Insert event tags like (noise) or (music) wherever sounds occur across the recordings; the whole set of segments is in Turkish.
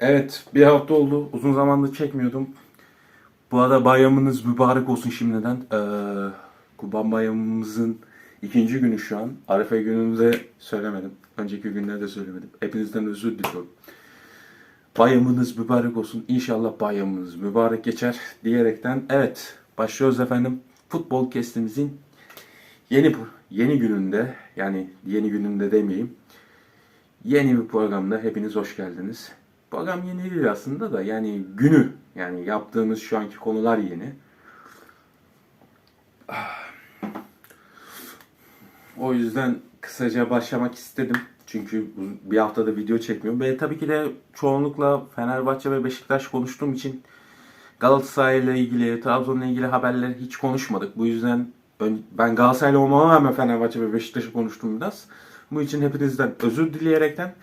Evet, bir hafta oldu. Uzun zamandır çekmiyordum. Bu arada bayramınız mübarek olsun şimdiden. Ee, Kurban bayramımızın ikinci günü şu an. Arefe gününde söylemedim. Önceki günlerde söylemedim. Hepinizden özür diliyorum. Bayramınız mübarek olsun. İnşallah bayramınız mübarek geçer diyerekten evet başlıyoruz efendim. Futbol kestimizin yeni yeni gününde yani yeni gününde demeyeyim. Yeni bir programda hepiniz hoş geldiniz. Program yeni değil aslında da yani günü yani yaptığımız şu anki konular yeni. O yüzden kısaca başlamak istedim. Çünkü bir haftada video çekmiyorum. Ve tabii ki de çoğunlukla Fenerbahçe ve Beşiktaş konuştuğum için Galatasaray ile ilgili, Trabzon'la ilgili haberleri hiç konuşmadık. Bu yüzden ben Galatasaraylı olmama rağmen Fenerbahçe ve Beşiktaş'ı konuştum biraz. Bu için hepinizden özür dileyerekten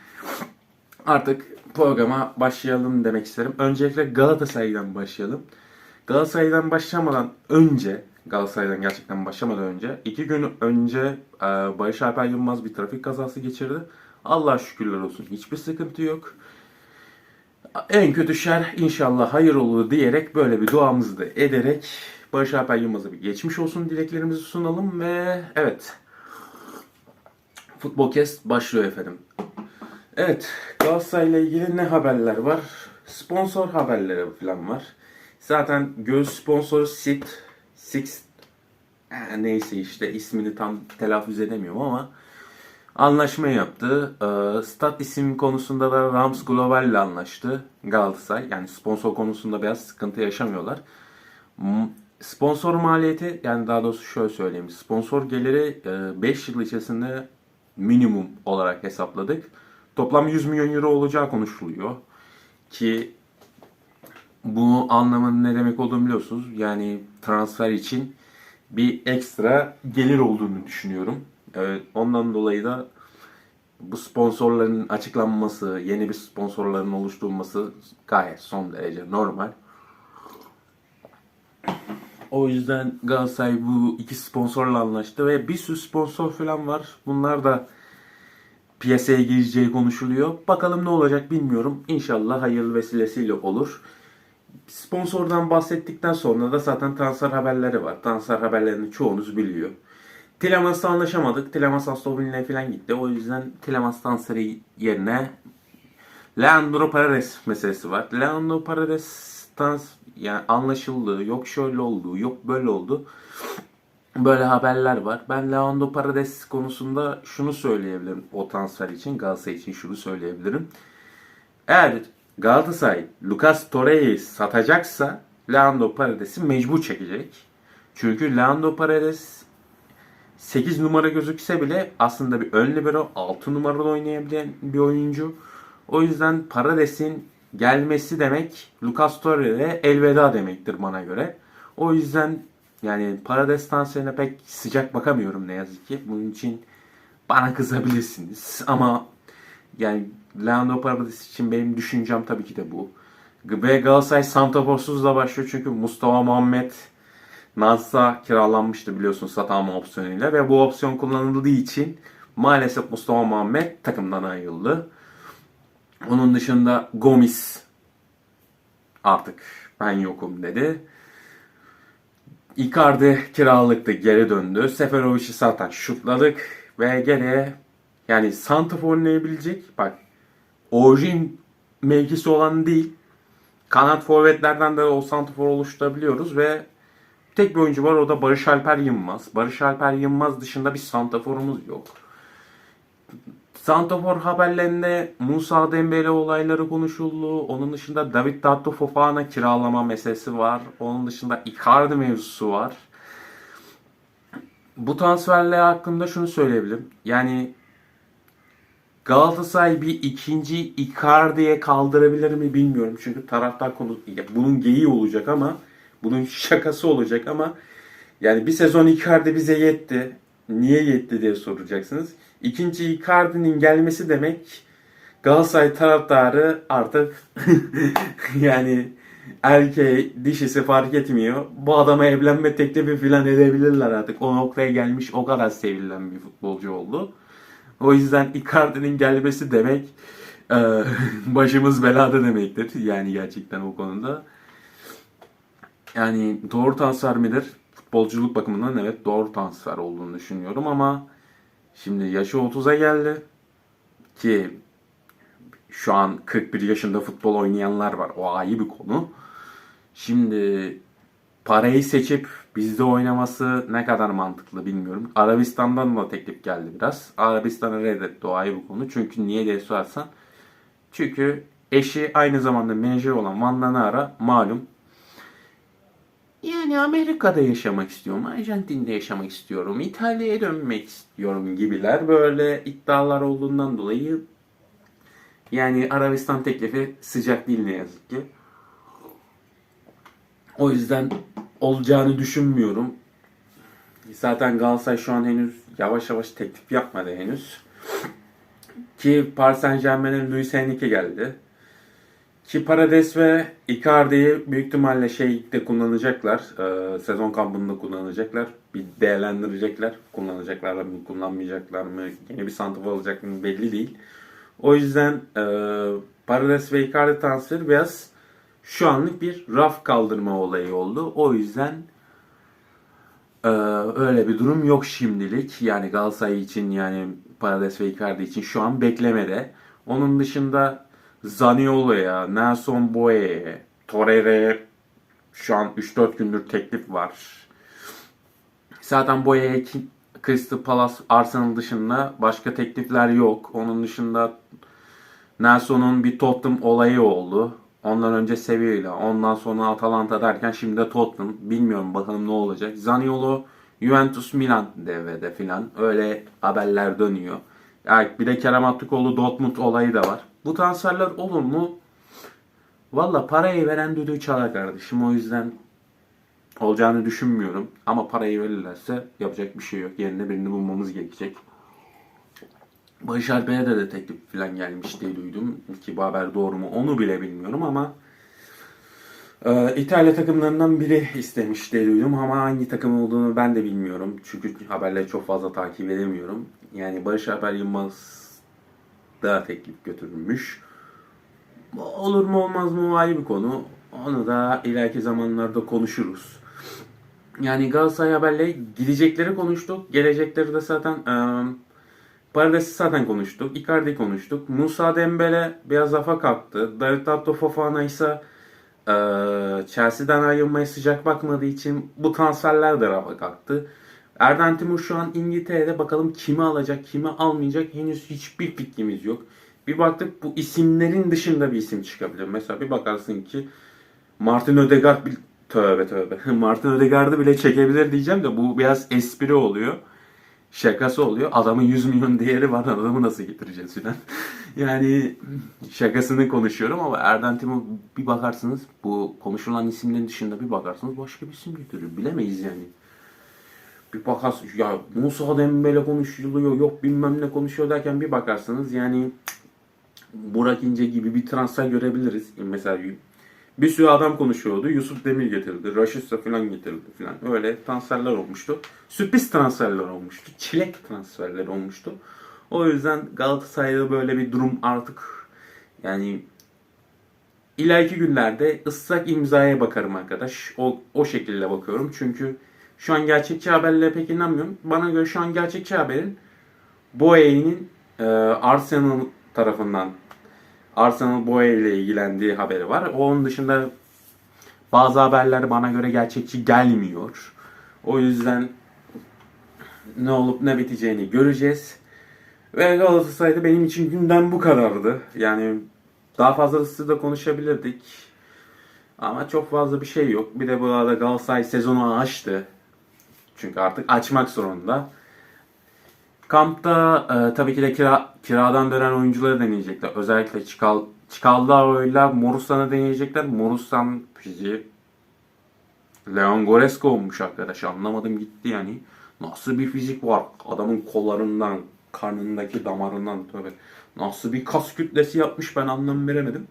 artık programa başlayalım demek isterim. Öncelikle Galatasaray'dan başlayalım. Galatasaray'dan başlamadan önce, Galatasaray'dan gerçekten başlamadan önce, iki gün önce e, Barış Alper Yılmaz bir trafik kazası geçirdi. Allah şükürler olsun hiçbir sıkıntı yok. En kötü şer inşallah hayır olur diyerek böyle bir duamızı da ederek Barış Alper Yılmaz'a bir geçmiş olsun dileklerimizi sunalım ve evet Futbol Kes başlıyor efendim. Evet, Galatasaray ile ilgili ne haberler var? Sponsor haberleri falan var. Zaten göğüs sponsoru Sit, Six, neyse işte ismini tam telaffuz edemiyorum ama anlaşma yaptı. Ee, stat isim konusunda da Rams Global ile anlaştı Galatasaray. Yani sponsor konusunda biraz sıkıntı yaşamıyorlar. Sponsor maliyeti yani daha doğrusu şöyle söyleyeyim. Sponsor geliri 5 yıl içerisinde minimum olarak hesapladık. Toplam 100 milyon euro olacağı konuşuluyor. Ki bu anlamın ne demek olduğunu biliyorsunuz. Yani transfer için bir ekstra gelir olduğunu düşünüyorum. Evet, ondan dolayı da bu sponsorların açıklanması, yeni bir sponsorların oluşturulması gayet son derece normal. O yüzden Galatasaray bu iki sponsorla anlaştı ve bir sürü sponsor falan var. Bunlar da piyasaya gireceği konuşuluyor. Bakalım ne olacak bilmiyorum. İnşallah hayırlı vesilesiyle olur. Sponsordan bahsettikten sonra da zaten transfer haberleri var. Transfer haberlerini çoğunuz biliyor. Tilemans'la anlaşamadık. Tilemans Aston Villa'ya falan gitti. O yüzden Tilemans transferi yerine Leandro Paredes meselesi var. Leandro Paredes trans yani anlaşıldı. Yok şöyle oldu, yok böyle oldu. Böyle haberler var. Ben Leandro Paredes konusunda şunu söyleyebilirim o transfer için, Galatasaray için şunu söyleyebilirim. Eğer Galatasaray Lucas Torreira'yı satacaksa Leandro Paredes'i mecbur çekecek. Çünkü Leandro Paredes 8 numara gözükse bile aslında bir ön libero 6 numarada oynayabilen bir oyuncu. O yüzden Paredes'in gelmesi demek Lucas Torreira'ya elveda demektir bana göre. O yüzden yani Parades transferine pek sıcak bakamıyorum ne yazık ki. Bunun için bana kızabilirsiniz ama yani Leandro Paredes için benim düşüncem tabii ki de bu. Ve Galatasaray Santafors'uzla başlıyor çünkü Mustafa Muhammed Nans'a kiralanmıştı biliyorsun satın alma opsiyonuyla ve bu opsiyon kullanıldığı için maalesef Mustafa Muhammed takımdan ayrıldı. Onun dışında Gomis artık ben yokum dedi. Icardi kiralıkta geri döndü. Seferovic'i zaten şutladık ve geriye yani Santrafor oynayabilecek bak orijin mevkisi olan değil kanat forvetlerden de o Santrafor oluşturabiliyoruz ve tek bir oyuncu var o da Barış Alper Yılmaz. Barış Alper Yılmaz dışında bir santraforumuz yok. Santrafor haberlerinde Musa Dembele olayları konuşuldu. Onun dışında David Datto Fofana kiralama meselesi var. Onun dışında Icardi mevzusu var. Bu transferler hakkında şunu söyleyebilirim. Yani Galatasaray bir ikinci Icardi'ye kaldırabilir mi bilmiyorum. Çünkü taraftar konu bunun geyiği olacak ama bunun şakası olacak ama yani bir sezon Icardi bize yetti. Niye yetti diye soracaksınız. İkinci Icardi'nin gelmesi demek Galatasaray taraftarı artık (laughs) yani erkeği dişisi fark etmiyor. Bu adama evlenme teklifi falan edebilirler artık. O noktaya gelmiş o kadar sevilen bir futbolcu oldu. O yüzden Icardi'nin gelmesi demek Ee, (laughs) başımız belada demektir. Yani gerçekten o konuda. Yani doğru transfer midir? Futbolculuk bakımından evet doğru transfer olduğunu düşünüyorum ama şimdi yaşı 30'a geldi ki şu an 41 yaşında futbol oynayanlar var. O ayrı bir konu. Şimdi parayı seçip bizde oynaması ne kadar mantıklı bilmiyorum. Arabistan'dan da teklif geldi biraz. Arabistan'a reddetti o ayrı bir konu. Çünkü niye diye sorarsan. Çünkü eşi aynı zamanda menajer olan Van Danara malum. Yani Amerika'da yaşamak istiyorum, Arjantin'de yaşamak istiyorum, İtalya'ya dönmek istiyorum gibiler böyle iddialar olduğundan dolayı yani Arabistan teklifi sıcak değil ne yazık ki. O yüzden olacağını düşünmüyorum. Zaten Galatasaray şu an henüz yavaş yavaş teklif yapmadı henüz. Ki Paris Saint Germain'in Luis Enrique geldi. Ki Parades ve Icardi'yi büyük ihtimalle şeyde kullanacaklar. e, sezon kampında kullanacaklar. Bir değerlendirecekler. Kullanacaklar mı, kullanmayacaklar mı, yeni bir santrafor alacak mı belli değil. O yüzden e, Parades ve Icardi transferi biraz şu anlık bir raf kaldırma olayı oldu. O yüzden ee, öyle bir durum yok şimdilik. Yani Galatasaray için yani Parades ve Icardi için şu an beklemede. Onun dışında Zaniolo'ya, Nelson Boye'ye, Torreira'ya şu an 3-4 gündür teklif var. Zaten Boye'ye Crystal Palace, Arsenal dışında başka teklifler yok. Onun dışında Nelson'un bir Tottenham olayı oldu. Ondan önce Sevilla, ondan sonra Atalanta derken şimdi de Tottenham. Bilmiyorum bakalım ne olacak. Zaniolo, Juventus, Milan devrede filan. Öyle haberler dönüyor. Yani bir de Kerem Aktürkoğlu Dortmund olayı da var. Bu transferler olur mu? Valla parayı veren düdüğü çalar kardeşim. O yüzden olacağını düşünmüyorum. Ama parayı verirlerse yapacak bir şey yok. Yerine birini bulmamız gerekecek. Barış Alper'e de, de teklif falan gelmiş diye duydum. Ki bu haber doğru mu onu bile bilmiyorum ama e, İtalya takımlarından biri istemiş diye duydum ama hangi takım olduğunu ben de bilmiyorum. Çünkü haberleri çok fazla takip edemiyorum. Yani Barış Alper Yılmaz da teklif götürülmüş. Olur mu olmaz mı ayrı bir konu. Onu da ileriki zamanlarda konuşuruz. Yani Galatasaray haberle gidecekleri konuştuk. Gelecekleri de zaten e, Parades'i zaten konuştuk. Icardi konuştuk. Musa Dembele biraz lafa kalktı. David Atto Fofana ise e, Chelsea'den ayrılmaya sıcak bakmadığı için bu transferler de rafa kalktı. Erden Timur şu an İngiltere'de bakalım kimi alacak, kimi almayacak henüz hiçbir fikrimiz yok. Bir baktık bu isimlerin dışında bir isim çıkabilir. Mesela bir bakarsın ki Martin Ödegaard bir tövbe tövbe. (laughs) Martin Ödegaard'ı bile çekebilir diyeceğim de bu biraz espri oluyor. Şakası oluyor. Adamın 100 milyon değeri var. Adamı nasıl getireceğiz filan. yani şakasını konuşuyorum ama Erden Timur bir bakarsınız bu konuşulan isimlerin dışında bir bakarsınız başka bir isim getiriyor. Bilemeyiz yani. Bir bakarsınız ya Musa Dembele konuşuluyor yok bilmem ne konuşuyor derken bir bakarsınız yani Burak İnce gibi bir transfer görebiliriz. Mesela bir sürü adam konuşuyordu. Yusuf Demir getirdi. Raşitsa falan getirdi falan. Öyle transferler olmuştu. Sürpriz transferler olmuştu. Çilek transferler olmuştu. O yüzden Galatasaray'da böyle bir durum artık yani ileriki günlerde ıslak imzaya bakarım arkadaş. O, o şekilde bakıyorum. Çünkü şu an gerçekçi haberlere pek inanmıyorum. Bana göre şu an gerçekçi haberin Boye'nin e, Arsenal tarafından Arsenal Boye ile ilgilendiği haberi var. Onun dışında bazı haberler bana göre gerçekçi gelmiyor. O yüzden ne olup ne biteceğini göreceğiz. Ve Galatasaray'da benim için gündem bu kadardı. Yani daha fazlası da konuşabilirdik. Ama çok fazla bir şey yok. Bir de bu arada Galatasaray sezonu açtı. Çünkü artık açmak zorunda. Kampta e, tabii ki de kira, kiradan dönen oyuncuları deneyecekler. Özellikle Çikal, Çikaldao'yla Morusan'ı deneyecekler. Morusan fiziği Leon Goreska olmuş arkadaş. Anlamadım gitti yani. Nasıl bir fizik var? Adamın kollarından, karnındaki damarından tabii. Nasıl bir kas kütlesi yapmış ben anlam veremedim.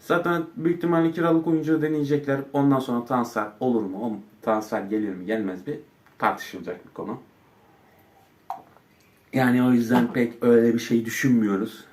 Zaten büyük ihtimalle kiralık oyuncu deneyecekler. Ondan sonra transfer olur mu? Transfer gelir mi gelmez mi? Tartışılacak bir konu. Yani o yüzden pek öyle bir şey düşünmüyoruz.